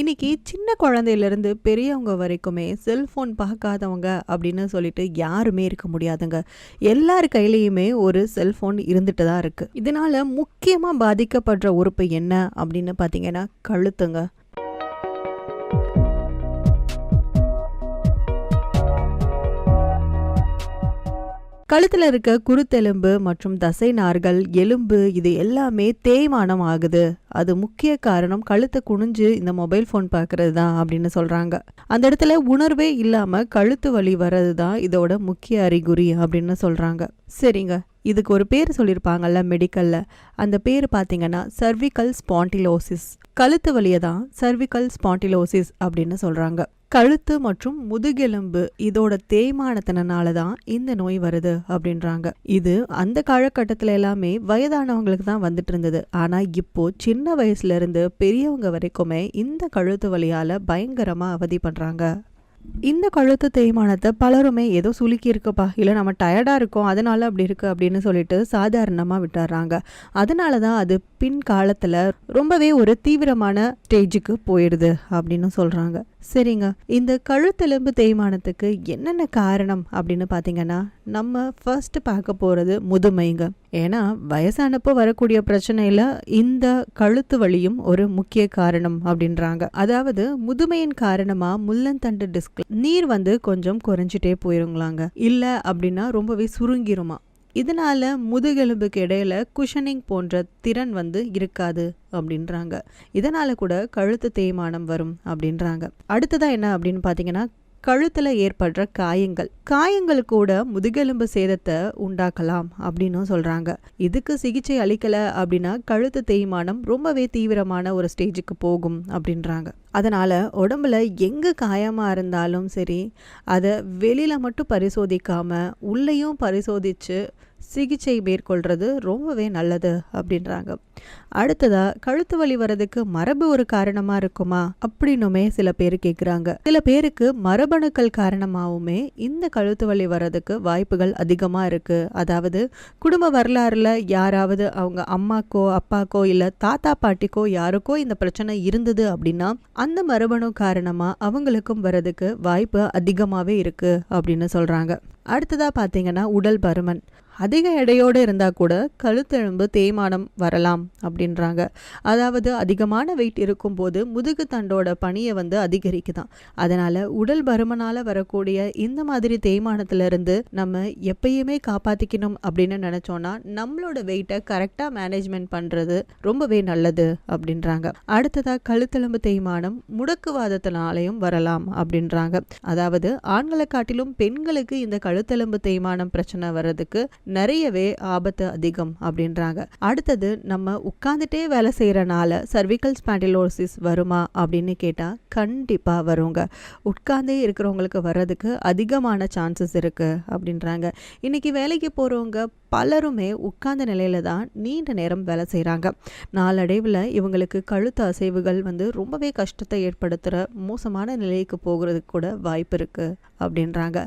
இன்னைக்கு சின்ன குழந்தையிலேருந்து பெரியவங்க வரைக்குமே செல்ஃபோன் பார்க்காதவங்க அப்படின்னு சொல்லிட்டு யாருமே இருக்க முடியாதுங்க. எல்லார் கையிலையுமே ஒரு செல்ஃபோன் இருந்துட்டு தான் இருக்குது இதனால் முக்கியமாக பாதிக்கப்படுற உறுப்பு என்ன அப்படின்னு பார்த்தீங்கன்னா கழுத்துங்க. கழுத்தில் இருக்க குருத்தெலும்பு மற்றும் தசை நார்கள் எலும்பு இது எல்லாமே தேய்மானம் ஆகுது அது முக்கிய காரணம் கழுத்தை குனிஞ்சு இந்த மொபைல் ஃபோன் பார்க்கறது தான் அப்படின்னு சொல்கிறாங்க அந்த இடத்துல உணர்வே இல்லாமல் கழுத்து வலி வர்றது தான் இதோட முக்கிய அறிகுறி அப்படின்னு சொல்கிறாங்க சரிங்க இதுக்கு ஒரு பேர் சொல்லியிருப்பாங்கல்ல மெடிக்கலில் அந்த பேர் பார்த்தீங்கன்னா சர்விக்கல் ஸ்பாண்டிலோசிஸ் கழுத்து வலியை தான் சர்விக்கல் ஸ்பாண்டிலோசிஸ் அப்படின்னு சொல்கிறாங்க கழுத்து மற்றும் முதுகெலும்பு இதோட தேய்மானத்தினால தான் இந்த நோய் வருது அப்படின்றாங்க. இது அந்த காலகட்டத்தில் எல்லாமே வயதானவங்களுக்கு தான் வந்துட்டு இருந்தது. ஆனால் இப்போ சின்ன சின்ன வயசுலேருந்து பெரியவங்க வரைக்குமே இந்த கழுத்து வழியால் பயங்கரமாக அவதி பண்ணுறாங்க இந்த கழுத்து தேய்மானத்தை பலருமே ஏதோ சுலுக்கி இருக்குப்பா இல்லை நம்ம டயர்டாக இருக்கோம் அதனால அப்படி இருக்குது அப்படின்னு சொல்லிட்டு சாதாரணமாக விட்டுறாங்க. அதனால தான் அது பின் காலத்தில் ரொம்பவே ஒரு தீவிரமான ஸ்டேஜுக்கு போயிடுது அப்படின்னு சொல்கிறாங்க சரிங்க. இந்த கழுத்தெலும்பு தேய்மானத்துக்கு என்னென்ன காரணம் அப்படின்னு பார்த்தீங்கன்னா நம்ம ஃபர்ஸ்ட் பார்க்க போகிறது முதுமைங்க. ஏன்னா வயசானப்போ வரக்கூடிய பிரச்சனையில் இந்த கழுத்து வலியும் ஒரு முக்கிய காரணம் அப்படின்றாங்க. அதாவது முதுமையின் காரணமாக முள்ளந்தண்டு டிஸ்க் நீர் வந்து கொஞ்சம் குறைஞ்சிட்டே போயிருங்களாங்க. இல்லை அப்படின்னா ரொம்பவே சுருங்கிருமா. இதனால முதுகெலும்புக்கு இடையில குஷனிங் போன்ற திறன் வந்து இருக்காது அப்படின்றாங்க. இதனால் கூட கழுத்து தேய்மானம் வரும் அப்படின்றாங்க. அடுத்ததா என்ன அப்படின்னு பார்த்தீங்கன்னா கழுத்தில் ஏற்படுற காயங்கள். காயங்கள் கூட முதுகெலும்பு சேதத்தை உண்டாக்கலாம் அப்படின்னும் சொல்கிறாங்க இதுக்கு சிகிச்சை அளிக்கலை அப்படின்னா கழுத்து தேய்மானம் ரொம்பவே தீவிரமான ஒரு ஸ்டேஜுக்கு போகும் அப்படின்றாங்க. அதனால் உடம்புல எங்கே காயமாக இருந்தாலும் சரி அதை வெளியில் மட்டும் பரிசோதிக்காமல் உள்ளேயும் பரிசோதித்து சிகிச்சை மேற்கொள்கிறது ரொம்பவே நல்லது அப்படின்றாங்க. அடுத்ததாக கழுத்து வலி வர்றதுக்கு மரபு ஒரு காரணமாக இருக்குமா அப்படின்னுமே சில பேர் கேட்குறாங்க சில பேருக்கு மரபணுக்கள் காரணமாகவுமே இந்த கழுத்து வலி வர்றதுக்கு வாய்ப்புகள் அதிகமாக இருக்குது அதாவது குடும்ப வரலாறில் யாராவது அவங்க அம்மாக்கோ அப்பாக்கோ இல்லை தாத்தா பாட்டிக்கோ யாருக்கோ இந்த பிரச்சனை இருந்தது அப்படின்னா அந்த மரபணு காரணமாக அவங்களுக்கும் வர்றதுக்கு வாய்ப்பு அதிகமாகவே இருக்கு அப்படின்னு சொல்கிறாங்க அடுத்ததாக பார்த்தீங்கன்னா உடல் பருமன். அதிக எடையோடு இருந்தால் கூட கழுத்தெலும்பு தேய்மானம் வரலாம் அப்படின்றாங்க. அதாவது அதிகமான வெயிட் இருக்கும்போது முதுகு தண்டோட பணியை வந்து அதிகரிக்குதான். அதனால் உடல் பருமனால் வரக்கூடிய இந்த மாதிரி தேய்மானத்திலிருந்து நம்ம எப்பயுமே காப்பாற்றிக்கணும் அப்படின்னு நினச்சோன்னா நம்மளோட வெயிட்டை கரெக்டாக மேனேஜ்மெண்ட் பண்ணுறது ரொம்பவே நல்லது அப்படின்றாங்க. அடுத்ததாக கழுத்தெலும்பு தேய்மானம் முடக்குவாதத்தினாலையும் வரலாம் அப்படின்றாங்க. அதாவது ஆண்களை காட்டிலும் பெண்களுக்கு இந்த கழுத்தெலும்பு தேய்மானம் பிரச்சனை வர்றதுக்கு நிறையவே ஆபத்து அதிகம் அப்படின்றாங்க. அடுத்தது நம்ம உட்காந்துட்டே வேலை செய்கிறனால சர்விக்கல் ஸ்பாண்டிலோசிஸ் வருமா அப்படின்னு கேட்டால் கண்டிப்பாக வருங்க. உட்காந்தே இருக்கிறவங்களுக்கு வர்றதுக்கு அதிகமான சான்சஸ் இருக்குது அப்படின்றாங்க. இன்றைக்கி வேலைக்கு போகிறவங்க பலருமே உட்கார்ந்த நிலையில தான் நீண்ட நேரம் வேலை செய்கிறாங்க நாளடைவில் இவங்களுக்கு கழுத்து அசைவுகள் வந்து ரொம்பவே கஷ்டத்தை ஏற்படுத்துகிற மோசமான நிலைக்கு போகிறதுக்கு கூட வாய்ப்பு இருக்குது அப்படின்றாங்க.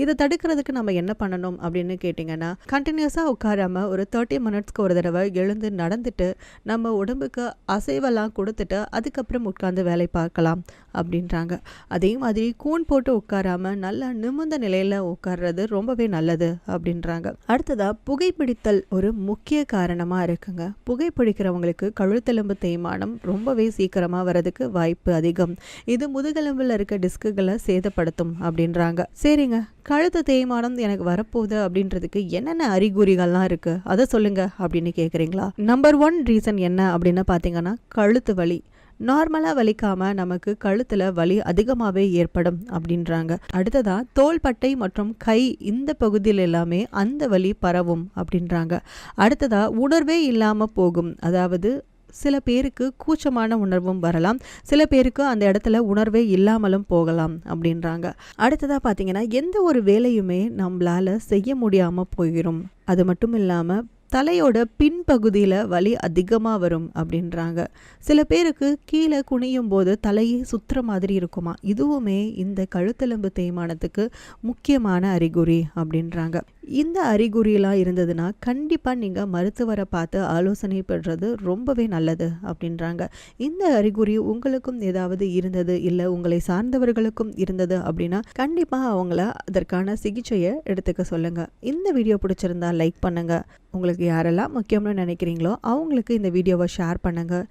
இதை தடுக்கிறதுக்கு நம்ம என்ன பண்ணணும் அப்படின்னு கேட்டிங்கன்னா கண்டினியூஸாக உட்காராம ஒரு தேர்ட்டி மினிட்ஸ்க்கு ஒரு தடவை எழுந்து நடந்துட்டு நம்ம உடம்புக்கு அசைவெல்லாம் கொடுத்துட்டு அதுக்கப்புறம் உட்காந்து வேலை பார்க்கலாம் அப்படின்றாங்க. அதே மாதிரி கூன் போட்டு உட்காராம நல்லா நிமிர்ந்த நிலையில் உட்கார்றது ரொம்பவே நல்லது அப்படின்றாங்க. அடுத்ததாக புகைப்பிடித்தல் ஒரு முக்கிய காரணமாக இருக்குங்க. புகைப்பிடிக்கிறவங்களுக்கு கழுத்தெலும்பு தேய்மானம் ரொம்பவே சீக்கிரமாக வரதுக்கு வாய்ப்பு அதிகம். இது முதுகெலும்பில் இருக்க டிஸ்குகளை சேதப்படுத்தும் அப்படின்றாங்க. சரிங்க. கழுத்து தேய்மானம் எனக்கு வரப்போகுது அப்படின்றதுக்கு என்னென்ன அறிகுறிகள்லாம் இருக்கு? அதை சொல்லுங்க அப்படின்னு கேட்குறீங்களா நம்பர் ஒன் ரீசன் என்ன அப்படின்னு பார்த்தீங்கன்னா கழுத்து வலி. நார்மலாக வலிக்காமல் நமக்கு கழுத்தில் வலி அதிகமாகவே ஏற்படும் அப்படின்றாங்க. அடுத்ததாக தோள்பட்டை மற்றும் கை இந்த பகுதியில் எல்லாமே அந்த வலி பரவும் அப்படின்றாங்க. அடுத்ததாக உணர்வே இல்லாமல் போகும். அதாவது சில பேருக்கு கூச்சமான உணர்வும் வரலாம். சில பேருக்கு அந்த இடத்துல உணர்வே இல்லாமலும் போகலாம் அப்படின்றாங்க. அடுத்ததாக பார்த்தீங்கன்னா எந்த ஒரு வேலையுமே நம்மளால் செய்ய முடியாமல் போயிடும் அது மட்டும் இல்லாமல் தலையோட பின்பகுதியில் வலி அதிகமாக வரும் அப்படின்றாங்க. சில பேருக்கு கீழே குனியும் போது தலையே சுற்றுற மாதிரி இருக்குமா? இதுவுமே இந்த கழுத்தெலும்பு தேய்மானத்துக்கு முக்கியமான அறிகுறி அப்படின்றாங்க. இந்த அறிகுறியெலாம் இருந்ததுன்னா கண்டிப்பாக நீங்கள் மருத்துவரை பார்த்து ஆலோசனை பெறுறது ரொம்பவே நல்லது அப்படின்றாங்க. இந்த அறிகுறி உங்களுக்கும் ஏதாவது இருந்தது இல்லை உங்களை சார்ந்தவர்களுக்கும் இருந்தது அப்படின்னா கண்டிப்பாக அவங்கள அதற்கான சிகிச்சையை எடுத்துக்க சொல்லுங்கள் இந்த வீடியோ பிடிச்சிருந்தா லைக் பண்ணுங்கள் உங்களுக்கு யாரெல்லாம் முக்கியம்னு நினைக்கிறீங்களோ அவங்களுக்கு இந்த வீடியோவை ஷேர் பண்ணுங்கள்